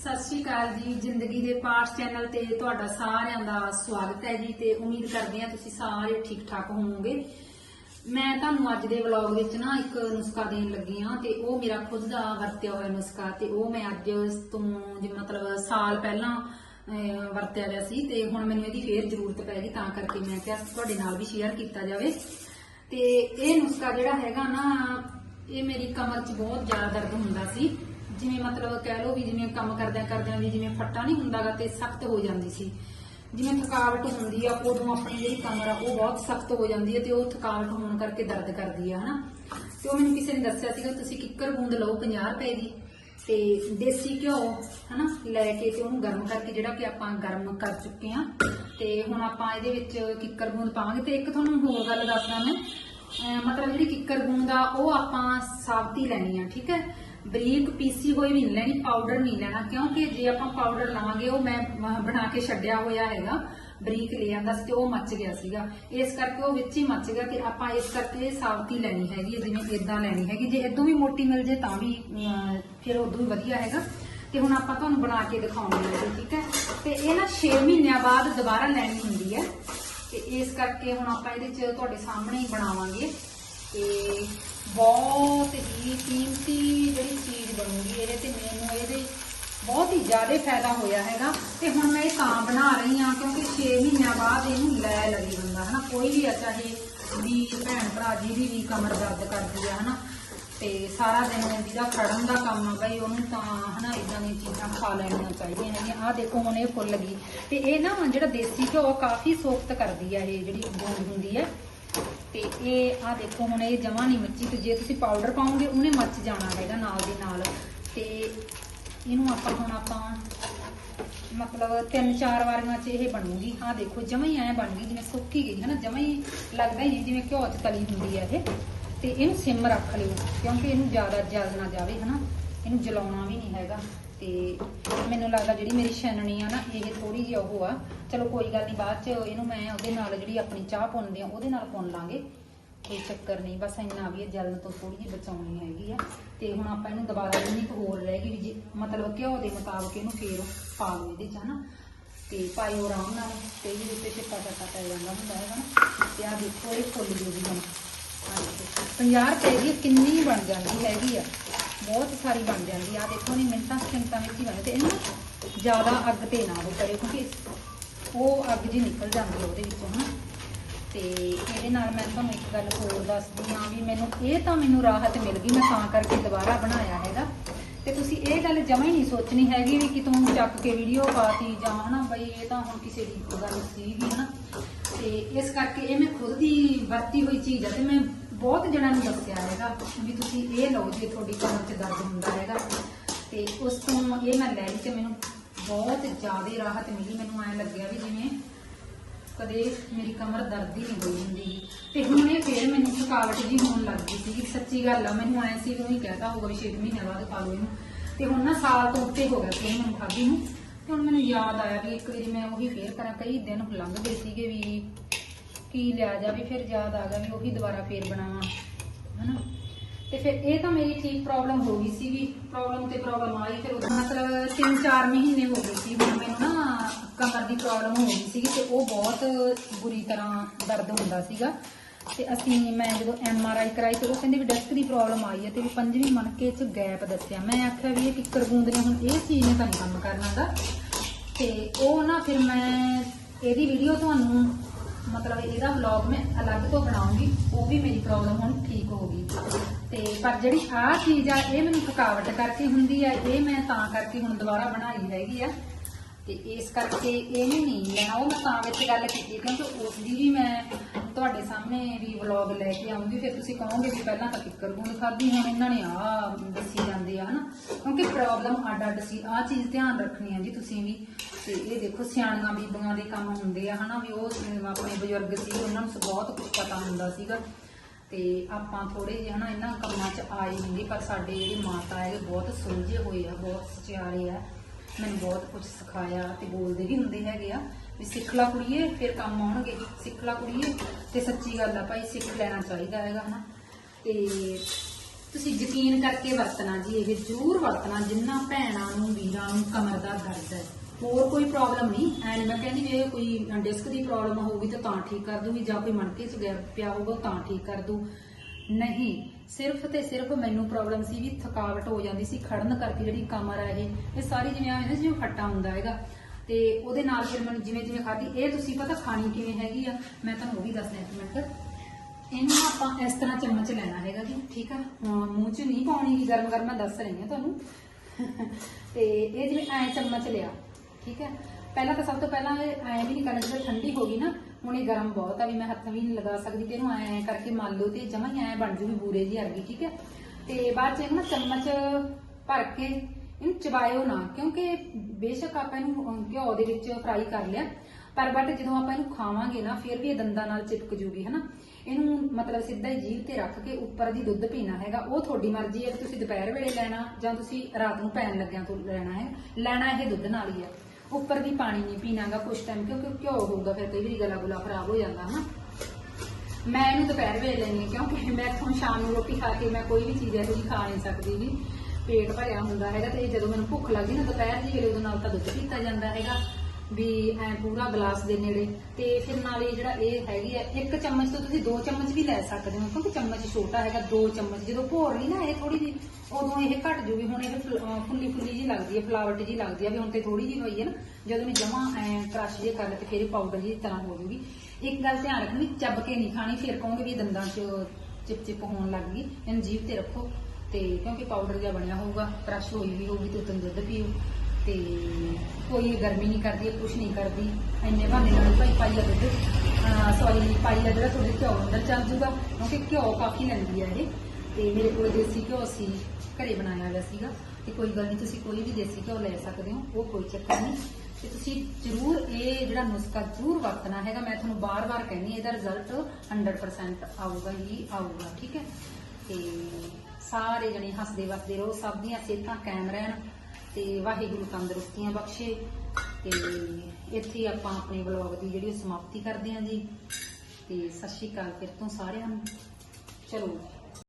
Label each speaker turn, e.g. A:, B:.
A: ਸਤਿ ਸ਼੍ਰੀ ਅਕਾਲ ਜੀ। ਜ਼ਿੰਦਗੀ ਦੇ ਪਾਠ ਚੈਨਲ ਤੇ ਤੁਹਾਡਾ ਸਾਰਿਆਂ ਦਾ ਸਵਾਗਤ ਹੈ ਜੀ ਤੇ ਉਮੀਦ ਕਰਦੇ ਹਾਂ ਤੁਸੀਂ ਸਾਰੇ ਠੀਕ ਠਾਕ ਹੋਵੋਗੇ। ਮੈਂ ਤੁਹਾਨੂੰ ਅੱਜ ਦੇ ਵਲੌਗ ਵਿੱਚ ਨਾ ਇੱਕ ਨੁਸਖਾ ਦੇਣ ਲੱਗੀ ਹਾਂ ਤੇ ਉਹ ਮੇਰਾ ਖੁਦ ਦਾ ਵਰਤਿਆ ਹੋਇਆ ਨੁਸਖਾ ਤੇ ਉਹ ਮੈਂ ਅੱਜ ਤੋਂ ਜਿਵੇਂ ਮਤਲਬ ਸਾਲ ਪਹਿਲਾਂ ਵਰਤਿਆ ਗਿਆ ਸੀ ਤੇ ਹੁਣ ਮੈਨੂੰ ਇਹਦੀ ਫੇਰ ਜ਼ਰੂਰਤ ਪੈ ਗਈ ਤਾਂ ਕਰਕੇ ਮੈਂ ਕਿਹਾ ਤੁਹਾਡੇ ਨਾਲ ਵੀ ਸ਼ੇਅਰ ਕੀਤਾ ਜਾਵੇ। ਤੇ ਇਹ ਨੁਸਖਾ ਜਿਹੜਾ ਹੈਗਾ ਨਾ, ਇਹ ਮੇਰੀ ਕਮਰ 'ਚ ਬਹੁਤ ਜ਼ਿਆਦਾ ਦਰਦ ਹੁੰਦਾ ਸੀ। ਜਿਵੇਂ ਮਤਲਬ ਕਹਿ ਲਓ ਵੀ ਜਿਵੇਂ ਕੰਮ ਕਰਦਿਆਂ ਕਰਦਿਆਂ ਵੀ ਜਿਵੇਂ ਫੱਟਾ ਨਹੀਂ ਹੁੰਦਾਗਾ ਤੇ ਸਖਤ ਹੋ ਜਾਂਦੀ ਸੀ। ਜਿਵੇਂ ਥਕਾਵਟ ਹੁੰਦੀ ਆ, ਉਦੋਂ ਆਪਣੀ ਜਿਹੜੀ ਕਮਰ ਆ, ਉਹ ਬਹੁਤ ਸਖਤ ਹੋ ਜਾਂਦੀ ਹੈ ਤੇ ਉਹ ਥਕਾਵਟ ਹੋਣ ਕਰਕੇ ਦਰਦ ਕਰਦੀ ਆ, ਹਨਾ? ਤੇ ਉਹ ਮੈਨੂੰ ਕਿਸੇ ਨੇ ਦੱਸਿਆ ਸੀਗਾ, ਤੁਸੀਂ ਕਿੱਕਰ ਬੂੰਦ ਲਓ 50 ਰੁਪਏ ਦੀ ਤੇ ਦੇਸੀ ਘਿਓ, ਹਨਾ, ਲੈ ਕੇ ਤੇ ਉਹਨੂੰ ਗਰਮ ਕਰਕੇ ਜਿਹੜਾ ਕਿ ਆਪਾਂ ਗਰਮ ਕਰ ਚੁੱਕੇ ਆ ਤੇ ਹੁਣ ਆਪਾਂ ਇਹਦੇ ਵਿੱਚ ਕਿੱਕਰ ਬੂੰਦ ਪਾਵਾਂਗੇ ਤੇ ਇੱਕ ਤੁਹਾਨੂੰ ਹੋਰ ਗੱਲ ਦੱਸਦਾ ਮੈਂ ਮਤਲਬ ਜਿਹੜੀ ਕਿੱਕਰ ਬੂੰਦ ਆ, ਉਹ ਆਪਾਂ ਸਾਬਤੀ ਲੈਣੀ ਆ, ਠੀਕ ਹੈ? ਬਰੀਕ ਪੀਸੀ ਹੋਈ ਵੀ ਨਹੀਂ ਲੈਣੀ ਪਾਊਡਰ ਨਹੀਂ ਲੈਣਾ ਕਿਉਂਕਿ ਜੇ ਆਪਾਂ ਪਾਊਡਰ ਲਾਵਾਂਗੇ ਉਹ ਮੈਂ ਬਣਾ ਕੇ ਛੱਡਿਆ ਹੋਇਆ ਹੈਗਾ ਬਰੀਕ ਲੈ ਆਂਦਾ ਸੀ ਤੇ ਉਹ ਮੱਚ ਗਿਆ ਸੀਗਾ। ਇਸ ਕਰਕੇ ਉਹ ਵਿੱਚ ਹੀ ਮੱਚ ਗਿਆ ਤੇ ਆਪਾਂ ਇਸ ਕਰਕੇ ਇਹ ਲੈਣੀ ਹੈਗੀ ਹੈ, ਜਿਵੇਂ ਇਦਾਂ ਲੈਣੀ ਹੈਗੀ। ਜੇ ਇਦੋਂ ਵੀ ਮੋਟੀ ਮਿਲ ਜੇ ਤਾਂ ਵੀ ਫਿਰ ਉਦੋਂ ਵੀ ਵਧੀਆ ਹੈਗਾ। ਤੇ ਹੁਣ ਆਪਾਂ ਤੁਹਾਨੂੰ ਬਣਾ ਕੇ ਦਿਖਾਉਣੀ ਹੈ ਠੀਕ ਹੈ? ਤੇ ਇਹ ਨਾ 6 ਮਹੀਨਿਆਂ ਬਾਅਦ ਦੁਬਾਰਾ ਲੈਣੀ ਹੁੰਦੀ ਹੈ। ਤੇ ਇਸ ਕਰਕੇ ਹੁਣ ਆਪਾਂ ਇਹਦੇ ਚ ਤੁਹਾਡੇ ਸਾਹਮਣੇ ਹੀ ਬਣਾਵਾਂਗੇ। ਤੇ ਬਹੁਤ ਹੀ ਕੀਮਤੀ ਜਿਹੜੀ ਚੀਜ਼ ਬਣੂਗੀ ਇਹਦੇ ਤੇ ਮੈਨੂੰ ਇਹਦੇ ਬਹੁਤ ਹੀ ਜ਼ਿਆਦਾ ਫਾਇਦਾ ਹੋਇਆ ਹੈਗਾ। ਤੇ ਹੁਣ ਮੈਂ ਇਹ ਤਾਂ ਬਣਾ ਰਹੀ ਹਾਂ ਕਿਉਂਕਿ 6 ਮਹੀਨਿਆਂ ਬਾਅਦ ਇਹਨੂੰ ਲੈ ਲੱਗੀ ਬੰਦਾ ਹਨਾ। ਕੋਈ ਵੀ ਆ, ਚਾਹੇ ਵੀ ਭੈਣ ਭਰਾ ਜਿਹਦੀ ਵੀ ਕਮਰ ਦਰਦ ਕਰਦੀ ਆ ਹਨਾ। ਤੇ ਸਾਰਾ ਦਿਨ ਜਿਹਦਾ ਖੜਨ ਦਾ ਕੰਮ ਆ ਬਈ ਉਹਨੂੰ ਤਾਂ ਹਨਾ ਇਦਾਂ ਦੀਆਂ ਚੀਜ਼ਾਂ ਖਾ ਲੈਣੀਆਂ ਚਾਹੀਦੀਆਂ ਨੇ। ਆਹ ਦੇਖੋ ਹੁਣ ਇਹ ਫੁੱਲ ਗਈ। ਤੇ ਇਹ ਨਾ ਜਿਹੜਾ ਦੇਸੀ ਘਿਓ ਕਾਫੀ ਸੋਖਤ ਕਰਦੀ ਆ ਇਹ ਜਿਹੜੀ ਬੂੰਦ ਹੁੰਦੀ ਹੈ ਤੇ ਇਹ ਆਹ ਦੇਖੋ, ਹੁਣ ਇਹ ਜਮਾ ਨਹੀਂ ਮੱਚੀ, ਤੇ ਜੇ ਤੁਸੀਂ ਪਾਊਡਰ ਪਾਉਂਗੇ ਉਹਨੇ ਮੱਚ ਜਾਣਾ ਹੈਗਾ ਨਾਲ ਦੇ ਨਾਲ। ਤੇ ਇਹਨੂੰ ਆਪਾਂ ਹੁਣ ਆਪਾਂ ਮਤਲਬ ਤਿੰਨ ਚਾਰ ਵਾਰੀਆਂ 'ਚ ਇਹ ਬਣੂਗੀ। ਆਹ ਦੇਖੋ, ਜਮਾ ਹੀ ਐ ਬਣ ਗਈ, ਜਿਵੇਂ ਸੁੱਕੀ ਗਈ, ਹਨਾ? ਜਮਾ ਹੀ ਲੱਗਦਾ ਹੀ ਜਿਵੇਂ ਘਿਓ 'ਚ ਤਲੀ ਹੁੰਦੀ ਹੈ ਇਹ। ਤੇ ਇਹਨੂੰ ਸਿਮ ਰੱਖ ਲਿਓ, ਕਿਉਂਕਿ ਇਹਨੂੰ ਜ਼ਿਆਦਾ ਜਲ ਨਾ ਜਾਵੇ, ਹਨਾ? ਇਹਨੂੰ ਜਲਾਉਣਾ ਵੀ ਨਹੀਂ ਹੈਗਾ। ਤੇ ਮੈਨੂੰ ਲੱਗਦਾ ਜਿਹੜੀ ਮੇਰੀ ਛਾਨਣੀ ਆ ਨਾ, ਇਹ ਥੋੜੀ ਜਿਹੀ ਉਹ ਆ। ਚਲੋ ਕੋਈ ਗੱਲ ਨਹੀਂ ਬਾਅਦ ਚ ਇਹਨੂੰ ਮੈਂ ਉਹਦੇ ਨਾਲ ਜਿਹੜੀ ਆਪਣੀ ਚਾਹ ਪੁੰਨਦੇ ਆ, ਉਹਦੇ ਨਾਲ ਪੁੰਨ ਲਾਂਗੇ। ਕੋਈ ਚੱਕਰ ਨਹੀਂ ਬਸ ਇੰਨਾ ਵੀ ਇਹ ਤੋਂ ਥੋੜੀ ਜਿਹੀ ਬਚਾਉਣੀ ਹੈਗੀ ਆ। ਤੇ ਹੁਣ ਆਪਾਂ ਇਹਨੂੰ ਦੁਬਾਰਾ ਜਿੰਨੀ ਕੁ ਹੋਰ ਰਹਿ ਗਈ ਵੀ ਮਤਲਬ ਘਿਓ ਦੇ ਮੁਤਾਬਕ ਇਹਨੂੰ ਫੇਰ ਪਾ ਲਓ ਇਹਦੇ ਚ, ਹਨਾ। ਤੇ ਪਾਇਓ ਆਰਾਮ ਨਾਲ, ਤੇ ਇਹਦੇ ਉੱਤੇ ਚਿੱਟਾ ਚੱਟਾ ਪੈ ਜਾਂਦਾ ਹੁੰਦਾ ਹੈਗਾ ਨਾ। ਤੇ ਆ ਦੇਖੋ ਇਹ ਫੁੱਲ ਜੂਗੀ ਹੁਣ 50 ਰੁਪਏ ਦੀ ਕਿੰਨੀ ਬਣ ਜਾਂਦੀ ਹੈਗੀ ਆ। ਬਹੁਤ ਸਾਰੀ ਬਣ ਜਾਂਦੀ ਆ। ਦੇਖੋ ਨਹੀਂ ਮਿੰਟਾਂ ਸਕਿੰਟਾਂ ਵਿੱਚ ਹੀ ਬਣੇ ਤੇ ਇਹਨੂੰ ਜ਼ਿਆਦਾ ਅੱਗ ਤੇ ਨਾ ਉਹ ਕਰਿਓ ਕਿਉਂਕਿ ਉਹ ਅੱਗ ਜੀ ਨਿਕਲ ਜਾਂਦੀ ਉਹਦੇ ਵਿੱਚੋਂ ਹਨਾ। ਤੇ ਇਹਦੇ ਨਾਲ ਮੈਂ ਤੁਹਾਨੂੰ ਇੱਕ ਗੱਲ ਹੋਰ ਦੱਸਦੀ ਹਾਂ ਵੀ ਮੈਨੂੰ, ਇਹ ਤਾਂ ਮੈਨੂੰ ਰਾਹਤ ਮਿਲ ਗਈ, ਮੈਂ ਤਾਂ ਕਰਕੇ ਦੁਬਾਰਾ ਬਣਾਇਆ ਹੈਗਾ। ਤੇ ਤੁਸੀਂ ਇਹ ਗੱਲ ਜਮਾ ਹੀ ਨਹੀਂ ਸੋਚਣੀ ਹੈਗੀ ਵੀ ਕਿ ਤੂੰ ਚੱਕ ਕੇ ਵੀਡੀਓ ਪਾਤੀ ਜਾਂ ਹਨਾ, ਬਈ ਇਹ ਤਾਂ ਹੁਣ ਕਿਸੇ ਦੀ ਗੱਲ ਸੀਗੀ ਹਨਾ। ਤੇ ਇਸ ਕਰਕੇ ਇਹ ਮੈਂ ਖੁਦ ਦੀ ਵਰਤੀ ਹੋਈ ਚੀਜ਼ ਆ ਤੇ ਮੈਂ ਬਹੁਤ ਜਣਾਂ ਨੂੰ ਦੱਸਿਆ ਹੈਗਾ ਵੀ ਤੁਸੀਂ ਇਹ ਲਓ ਜੇ ਤੁਹਾਡੀ ਕਮਰ 'ਚ ਦਰਦ ਹੁੰਦਾ ਹੈਗਾ। ਤੇ ਉਸ ਤੋਂ ਇਹ ਮੈਂ ਲੈ ਲਈ ਤੇ ਮੈਨੂੰ ਬਹੁਤ ਜ਼ਿਆਦਾ ਰਾਹਤ ਮਿਲੀ। ਮੈਨੂੰ ਐਂ ਲੱਗਿਆ ਵੀ ਜਿਵੇਂ ਕਦੇ ਮੇਰੀ ਕਮਰ ਦਰਦ ਹੀ ਨਹੀਂ ਹੋਈ ਹੁੰਦੀ ਤੇ ਹੁਣ ਇਹ ਫੇਰ ਮੈਨੂੰ ਥਕਾਵਟ ਜੀ ਹੋਣ ਲੱਗ ਗਈ ਸੀ ਸੱਚੀ ਗੱਲ ਆ, ਮੈਨੂੰ ਐ ਸੀ ਵੀ ਉਹੀ ਕਹਿਤਾ ਹੋਊਗਾ ਵੀ 6 ਮਹੀਨੇ ਬਾਅਦ ਖਾ ਲਓ ਇਹਨੂੰ। ਤੇ ਹੁਣ ਨਾ ਸਾਲ ਤੋਂ ਉੱਤੇ ਹੋ ਗਿਆ ਸੀ ਮੈਨੂੰ ਖਾਧੀ ਨੂੰ। ਤੇ ਹੁਣ ਮੈਨੂੰ ਯਾਦ ਆਇਆ ਵੀ ਇੱਕ ਵਾਰੀ ਮੈਂ ਉਹੀ ਫੇਰ ਕਰਾਂ। ਕਈ ਦਿਨ ਲੰਘ ਗਏ ਸੀਗੇ ਵੀ ਕੀ ਲਿਆ ਜਾ ਵੀ ਫਿਰ ਯਾਦ ਆ ਗਿਆ ਵੀ ਉਹੀ ਦੁਬਾਰਾ ਫੇਰ ਬਣਾਵਾਂ, ਹਨਾ? ਤੇ ਫਿਰ ਇਹ ਤਾਂ ਮੇਰੀ ਠੀਕ ਪ੍ਰੋਬਲਮ ਹੋ ਗਈ ਸੀਗੀ। ਪ੍ਰੋਬਲਮ ਤੇ ਪ੍ਰੋਬਲਮ ਆਈ, ਫਿਰ ਉਹਦਾ ਮਤਲਬ 3-4 ਮਹੀਨੇ ਹੋ ਗਏ ਸੀ। ਹੁਣ ਮੈਨੂੰ ਨਾ ਕਮਰ ਦੀ ਪ੍ਰੋਬਲਮ ਹੋ ਗਈ ਸੀਗੀ ਤੇ ਉਹ ਬਹੁਤ ਬੁਰੀ ਤਰ੍ਹਾਂ ਦਰਦ ਹੁੰਦਾ ਸੀਗਾ। ਤੇ ਅਸੀਂ, ਮੈਂ ਜਦੋਂ ਐਮ ਆਰ ਆਈ ਕਰਾਈ, ਤੇ ਉਹ ਕਹਿੰਦੇ ਵੀ ਡਿਸਕ ਦੀ ਪ੍ਰੋਬਲਮ ਆਈ ਹੈ ਤੇ ਵੀ ਪੰਜਵੀਂ ਮਣਕੇ 'ਚ ਗੈਪ ਦੱਸਿਆ। ਮੈਂ ਆਖਿਆ ਵੀ ਇਹ ਕਿੱਕਰ ਗੂੰਦ ਨੇ ਹੁਣ ਇਹ ਚੀਜ਼ ਨੇ ਤਾਂ ਕੰਮ ਕਰਨਾ ਦਾ ਤੇ ਉਹ ਨਾ ਫਿਰ ਮੈਂ, ਇਹਦੀ ਵੀਡੀਓ ਤੁਹਾਨੂੰ ਮਤਲਬ ਇਹਦਾ ਵਲੌਗ ਮੈਂ ਅਲੱਗ ਤੋਂ ਬਣਾਉਂਗੀ, ਉਹ ਵੀ ਮੇਰੀ ਪ੍ਰੋਬਲਮ ਹੁਣ ਠੀਕ ਹੋ ਗਈ। ਤੇ ਪਰ ਜਿਹੜੀ ਆਹ ਚੀਜ਼ ਆ, ਇਹ ਮੈਨੂੰ ਥਕਾਵਟ ਕਰਕੇ ਹੁੰਦੀ ਆ, ਇਹ ਮੈਂ ਤਾਂ ਕਰਕੇ ਹੁਣ ਦੁਬਾਰਾ ਬਣਾਈ ਹੈਗੀ ਆ। ਤੇ ਇਸ ਕਰਕੇ ਇਹਨੂੰ ਨਹੀਂ ਲੈਣਾ। ਉਹ ਮੈਂ ਤਾਂ ਵਿੱਚ ਗੱਲ ਕੀਤੀ, ਕਿਉਂਕਿ ਉਸ ਦੀ ਵੀ ਮੈਂ ਤੁਹਾਡੇ ਸਾਹਮਣੇ ਵੀ ਵਲੌਗ ਲੈ ਕੇ ਆਉਂਗੀ, ਫਿਰ ਤੁਸੀਂ ਕਹੋਗੇ ਵੀ ਪਹਿਲਾਂ ਤਾਂ ਕਿੱਕਰ ਗੁੰਦ ਖਾਧੀ, ਹੁਣ ਇਹਨਾਂ ਨੇ ਆ ਦੱਸੀ ਜਾਂਦੇ ਆ, ਹਨਾ? ਕਿਉਂਕਿ ਪ੍ਰੋਬਲਮ ਅੱਡ ਅੱਡ ਸੀ। ਆ ਚੀਜ਼ ਧਿਆਨ ਰੱਖਣੀ ਆ ਜੀ ਤੁਸੀਂ ਵੀ। ਤੇ ਇਹ ਦੇਖੋ, ਸਿਆਣੀਆਂ ਬੀਬੀਆਂ ਦੇ ਕੰਮ ਹੁੰਦੇ ਆ, ਹਨਾ? ਵੀ ਉਹ ਆਪਣੇ ਬਜ਼ੁਰਗ ਸੀ, ਉਹਨਾਂ ਨੂੰ ਬਹੁਤ ਕੁਝ ਪਤਾ ਹੁੰਦਾ ਸੀਗਾ। ਤੇ ਆਪਾਂ ਥੋੜੇ ਜਿਹਾ, ਹਨਾ, ਇਹਨਾਂ ਕੰਮਾਂ 'ਚ ਆਏ ਹੁੰਦੇ ਪਰ ਸਾਡੇ ਜਿਹੜੇ ਮਾਤਾ ਹੈਗੇ, ਬਹੁਤ ਸੁਲਝੇ ਹੋਏ ਆ, ਬਹੁਤ ਸਚਿਆਰੇ ਆ। ਮੈਨੂੰ ਬਹੁਤ ਕੁਝ ਸਿਖਾਇਆ ਤੇ ਬੋਲਦੇ ਵੀ ਹੁੰਦੇ ਹੈਗੇ ਆ ਵੀ ਸਿੱਖ ਲਾ ਕੁੜੀਏ, ਫਿਰ ਕੰਮ ਆਉਣਗੇ। ਸਿੱਖ ਲਾ ਕੁੜੀਏ ਤੇ ਸੱਚੀ ਗੱਲ ਆ ਭਾਈ, ਸਿੱਖ ਲੈਣਾ ਚਾਹੀਦਾ ਹੈਗਾ ਹਨਾ। ਤੇ ਤੁਸੀਂ ਯਕੀਨ ਕਰਕੇ ਵਰਤਣਾ ਜੀ, ਇਹ ਜ਼ਰੂਰ ਵਰਤਣਾ, ਜਿੰਨਾ ਭੈਣਾਂ ਨੂੰ, ਵੀਰਾਂ ਨੂੰ ਕਮਰ ਦਾ ਦਰਦ ਹੈ। ਹੋਰ ਕੋਈ ਪ੍ਰੋਬਲਮ ਨਹੀਂ ਐਂਡ ਮੈਂ ਕਹਿੰਦੀ ਜੇ ਕੋਈ ਡਿਸਕ ਦੀ ਪ੍ਰੋਬਲਮ ਹੋਊਗੀ ਤਾਂ ਤਾਂ ਠੀਕ ਕਰ ਦੂਗੀ, ਜਾਂ ਕੋਈ ਮਣਕੇ 'ਚ ਗਿਆ ਪਿਆ ਹੋਊਗਾ ਤਾਂ ਠੀਕ ਕਰ ਦੂ। ਨਹੀਂ। ਸਿਰਫ ਤੇ ਸਿਰਫ ਮੈਨੂੰ ਪ੍ਰੋਬਲਮ ਸੀ ਵੀ ਥਕਾਵਟ ਹੋ ਜਾਂਦੀ ਸੀ, ਖੜਨ ਕਰਕੇ ਜਿਹੜੀ ਕਮਰ ਹੈ ਇਹ ਇਹ ਸਾਰੀ ਜਿਵੇਂ ਐਵੇਂ ਜਿਵੇਂ ਖੱਟਾ ਹੁੰਦਾ ਹੈਗਾ। ਤੇ ਉਹਦੇ ਨਾਲ ਫਿਰ ਮੈਨੂੰ ਜਿਵੇਂ ਜਿਵੇਂ ਖਾਧੀ, ਇਹ ਤੁਸੀਂ ਪਤਾ ਖਾਣੀ ਕਿਵੇਂ ਹੈਗੀ ਆ, ਮੈਂ ਤੁਹਾਨੂੰ ਉਹ ਵੀ ਦੱਸਦਾ ਇੱਕ ਮਿੰਟ। ਇਹਨੂੰ ਆਪਾਂ ਇਸ ਤਰ੍ਹਾਂ ਚਮਚ ਲੈਣਾ ਹੈਗਾ ਜੀ, ਠੀਕ ਆ? ਮੂੰਹ 'ਚ ਨਹੀਂ ਪਾਉਣੀ ਗੀ ਗਰਮ ਗਰਮ ਮੈਂ ਦੱਸ ਰਹੀ ਹਾਂ ਤੁਹਾਨੂੰ। ਤੇ ਇਹ ਜਿਵੇਂ ਐ ਚਮਚ ਲਿਆ, ਠੀਕ ਹੈ ਪਹਿਲਾਂ ਤਾਂ ਸਭ ਤੋਂ ਪਹਿਲਾਂ ਇਹ ਐ ਵੀ ਨਹੀਂ ਕਰਨਾ, ਜਦੋਂ ਠੰਡੀ ਹੋ ਗਈ ਨਾ, ਹੁਣ ਇਹ ਗਰਮ ਬਹੁਤ ਆ ਵੀ ਮੈਂ ਹੱਥ ਵੀ ਨਹੀਂ ਲਗਾ ਸਕਦੀ, ਤੇ ਇਹਨੂੰ ਐ ਕਰਕੇ ਮੰਨ ਲਓ ਤੇ ਜਮਾਂ ਹੀ ਐ ਬਣ ਜੂਗੀ ਬੂਰੇ ਜੀ ਵਰਗੀ, ਠੀਕ ਹੈ? ਤੇ ਬਾਅਦ ਚ ਇਹਨੂੰ ਨਾ ਚਮਚ ਭਰ ਕੇ ਇਹਨੂੰ ਚਬਾਇਓ ਨਾ, ਕਿਉਂਕਿ ਬੇਸ਼ੱਕ ਆਪਾਂ ਇਹਨੂੰ ਘਿਓ ਦੇ ਵਿੱਚ ਫਰਾਈ ਕਰ ਲਿਆ, ਪਰ ਬਟ ਜਦੋਂ ਆਪਾਂ ਇਹਨੂੰ ਖਾਵਾਂਗੇ ਨਾ, ਫਿਰ ਵੀ ਇਹ ਦੰਦਾਂ ਨਾਲ ਚਿਪਕ ਜੂਗੀ, ਹਨਾ? ਇਹਨੂੰ ਮਤਲਬ ਸਿੱਧਾ ਹੀ ਜੀਭ ਤੇ ਰੱਖ ਕੇ ਉੱਪਰ ਦੀ ਦੁੱਧ ਪੀਣਾ ਹੈਗਾ, ਉਹ ਤੁਹਾਡੀ ਮਰਜ਼ੀ ਹੈ, ਤੁਸੀਂ ਦੁਪਹਿਰ ਵੇਲੇ ਲੈਣਾ ਜਾਂ ਤੁਸੀਂ ਰਾਤ ਨੂੰ ਪੈਣ ਲੱਗਿਆਂ ਤੋਂ ਲੈਣਾ ਹੈ, ਲੈਣਾ ਇਹ ਦੁੱਧ ਨਾਲ ਹੀ ਆ ਉੱਪਰ ਦੀ ਪਾਣੀ ਨਹੀਂ ਪੀਣਾਗਾ ਕੁਝ ਟਾਈਮ ਕਿਉਂਕਿ ਘਿਓ ਹੋਊਗਾ ਫਿਰ ਕਈ ਵਾਰੀ ਗਲਾ ਗੁਲਾ ਖਰਾਬ ਹੋ ਜਾਂਦਾ ਹਨਾ। ਮੈਂ ਇਹਨੂੰ ਦੁਪਹਿਰ ਵੇਲੇ ਲੈਣੀ ਹਾਂ, ਕਿਉਂਕਿ ਮੈਂ ਇੱਥੋਂ ਸ਼ਾਮ ਨੂੰ ਰੋਟੀ ਖਾ ਕੇ ਮੈਂ ਕੋਈ ਵੀ ਚੀਜ਼ ਇਹੋ ਜਿਹੀ ਖਾ ਨਹੀਂ ਸਕਦੀ ਵੀ ਪੇਟ ਭਰਿਆ ਹੁੰਦਾ ਹੈਗਾ ਤੇ ਜਦੋਂ ਮੈਨੂੰ ਭੁੱਖ ਲੱਗਦੀ ਨਾ ਦੁਪਹਿਰ ਦੀ ਵੇਲੇ ਉਹਦੇ ਨਾਲ ਤਾਂ ਦੁੱਧ ਪੀਤਾ ਜਾਂਦਾ ਹੈਗਾ। ਵੀ ਐ ਪੂਰਾ ਗਲਾਸ ਦੇ ਨੇੜੇ। ਤੇ ਫਿਰ ਨਾਲੇ ਜਿਹੜਾ ਇਹ ਹੈਗੀ ਹੈ ਇੱਕ ਚਮਚ ਤੋਂ ਤੁਸੀਂ ਦੋ ਚਮਚ ਵੀ ਲੈ ਸਕਦੇ ਹੋ, ਕਿਉਂਕਿ ਚਮਚ ਛੋਟਾ ਹੈਗਾ, ਦੋ ਚਮਚ। ਜਦੋਂ ਭੋਰ ਲਈ ਨਾ ਇਹ ਥੋੜੀ ਜੀ, ਉਦੋਂ ਇਹ ਘਟ ਜੂਗੀ। ਹੁਣ ਇਹ ਫੁੱਲੀ ਫੁੱਲੀ ਜੀ ਲੱਗਦੀ ਹੈ ਫਲਾਵਟ ਜੀ ਲੱਗਦੀ ਹੈ ਵੀ ਹੁਣ ਤੇ ਥੋੜੀ ਜੀ ਹੋਈ ਹੈ ਨਾ, ਜਦੋਂ ਨੇ ਜਮਾ ਐ ਕ੍ਰਸ਼ ਜੇ ਕਰ ਲਏ ਤੇ ਫਿਰ ਇਹ ਪਾਊਡਰ ਜੀ ਤਰ੍ਹਾਂ ਹੋ ਜੂਗੀ। ਇੱਕ ਗੱਲ ਧਿਆਨ ਰੱਖਣੀ, ਚੱਬ ਕੇ ਨਹੀਂ ਖਾਣੀ, ਫਿਰ ਕਹੋਗੇ ਵੀ ਦੰਦਾਂ 'ਚ ਚਿਪ ਚਿਪ ਹੋਣ ਲੱਗ ਗਈ। ਇਹਨੂੰ ਜੀਭ ਤੇ ਰੱਖੋ, ਤੇ ਕਿਉਂਕਿ ਪਾਊਡਰ ਜਿਹਾ ਬਣਿਆ ਹੋਊਗਾ, ਕ੍ਰਸ਼ ਹੋਈ ਵੀ ਹੋਊਗੀ ਤੇ ਉਦੋਂ ਦੁੱਧ ਪੀਓ। ਤੇ ਕੋਈ ਗਰਮੀ ਨਹੀਂ ਕਰਦੀ, ਕੁਛ ਨਹੀਂ ਕਰਦੀ। ਇੰਨੇ ਬਹਾਨੇ ਨਾਲ ਭਾਈ ਪਾਈਆ ਦੁੱਧ। ਸੌਰੀ ਪਾਈਆ ਜਿਹੜਾ ਤੁਹਾਡੇ ਘਿਓ ਅੰਦਰ ਚੱਲ ਜੂਗਾ, ਕਿਉਂਕਿ ਘਿਓ ਕਾਫੀ ਲੈਂਦੀ ਹੈ ਇਹ। ਤੇ ਮੇਰੇ ਕੋਲ ਦੇਸੀ ਘਿਓ ਸੀ ਘਰੇ ਬਣਾਇਆ ਹੋਇਆ ਸੀਗਾ। ਤੇ ਕੋਈ ਗੱਲ ਨਹੀਂ, ਤੁਸੀਂ ਕੋਈ ਵੀ ਦੇਸੀ ਘਿਓ ਲੈ ਸਕਦੇ ਹੋ, ਉਹ ਕੋਈ ਚੱਕਰ ਨਹੀਂ। ਤੇ ਤੁਸੀਂ ਜ਼ਰੂਰ ਇਹ ਜਿਹੜਾ ਨੁਸਖਾ ਜ਼ਰੂਰ ਵਰਤਣਾ ਹੈਗਾ। ਮੈਂ ਤੁਹਾਨੂੰ ਬਾਰ-ਬਾਰ ਕਹਿੰਦੀ ਇਹਦਾ ਰਿਜ਼ਲਟ 100% ਆਊਗਾ ਹੀ ਆਊਗਾ, ਠੀਕ ਹੈ? ਤੇ ਸਾਰੇ ਜਣੇ ਹੱਸਦੇ ਵਸਦੇ ਰਹੋ, ਸਭ ਦੀਆਂ ਸਿਹਤਾਂ ਕਾਇਮ ਰਹਿਣ। ਤੇ ਵਾਹਿਗੁਰੂ ਤੰਦਰੁਸਤੀਆਂ ਬਖਸ਼ੇ। ਤੇ ਇੱਥੇ ਆਪਾਂ ਆਪਣੇ ਵਲੌਗ ਦੀ ਜਿਹੜੀ ਉਹ ਸਮਾਪਤੀ ਕਰਦੇ ਹਾਂ ਜੀ। ਤੇ ਸਤਿ ਸ਼੍ਰੀ ਅਕਾਲ ਫਿਰ ਤੋਂ ਸਾਰਿਆਂ ਨੂੰ। ਚਲੋ।